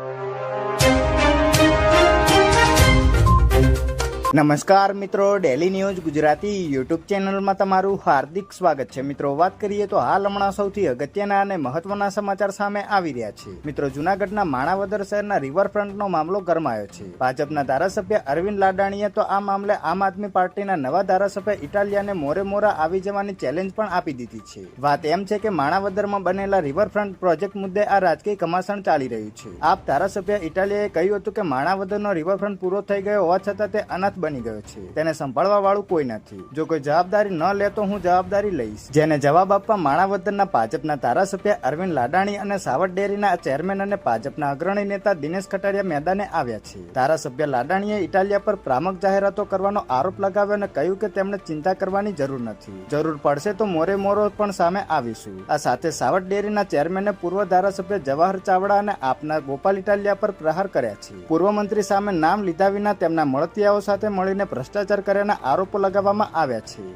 you. નમસ્કાર મિત્રો daily news Gujarati YouTube ચેનલમાં તમારું હાર્દિક સ્વાગત છે. મિત્રો, વાત કરીએ તો હાલ હમણાં સૌથી અગત્યના અને મહત્વના સમાચાર સામે આવી રહ્યા છે. મિત્રો, જુનાગઢના માણાવદર શહેરના રિવરફ્રન્ટનો મામલો ગરમાયો છે. ભાજપના ધારાસભ્ય અરવિંદ લાડાણીએ તો આ મામલે આમ આદમી પાર્ટીના નવા ધારાસભ્ય ઇટાલિયાને મોરે મોરા આવી જવાની ચેલેન્જ પણ આપી દીધી છે. વાત એમ છે કે માણાવદરમાં બનેલા રિવરફ્રન્ટ પ્રોજેક્ટ મુદ્દે આ રાજકીય ઘમાસણ ચાલી રહ્યું છે. આપ ધારાસભ્ય ઇટાલિયાએ કહ્યું હતું કે માણાવદરનો રિવરફ્રન્ટ પૂરો થઈ ગયો હોવા છતાં તે અનાથ બની ગયો છે. તેને સંભાળવા વાળું કોઈ નથી. જો કોઈ જવાબદારી ન લે તો હું જવાબદારી લઈશ. જેને જવાબ આપવા માણાવદરના ભાજપના ધારાસભ્ય અરવિંદ લાડાણી અને સાવટ ડેરીના ચેરમેન અને ભાજપના અગ્રણી નેતા દિનેશ કટારિયા મેદાને આવ્યા છે. ધારાસભ્ય લાડાણીએ ઇટાલિયા પર ભ્રામક જાહેરાતો કરવાનો આરોપ લગાવ્યો અને કહ્યું કે તેમણે ચિંતા કરવાની જરૂર નથી. જરૂર પડશે તો મોરે મોરો પણ સામે આવીશું. આ સાથે સાવટ ડેરીના ચેરમેને પૂર્વ ધારાસભ્ય જવાહર ચાવડા અને આપના ગોપાલ ઇટાલિયા પર પ્રહાર કર્યા છે. પૂર્વ મંત્રી સામે નામ લીધા વિના તેમના મળતિયાઓ સાથે મળીને ભ્રષ્ટાચાર કર્યાના આરોપો લગાવવામાં આવ્યા છે.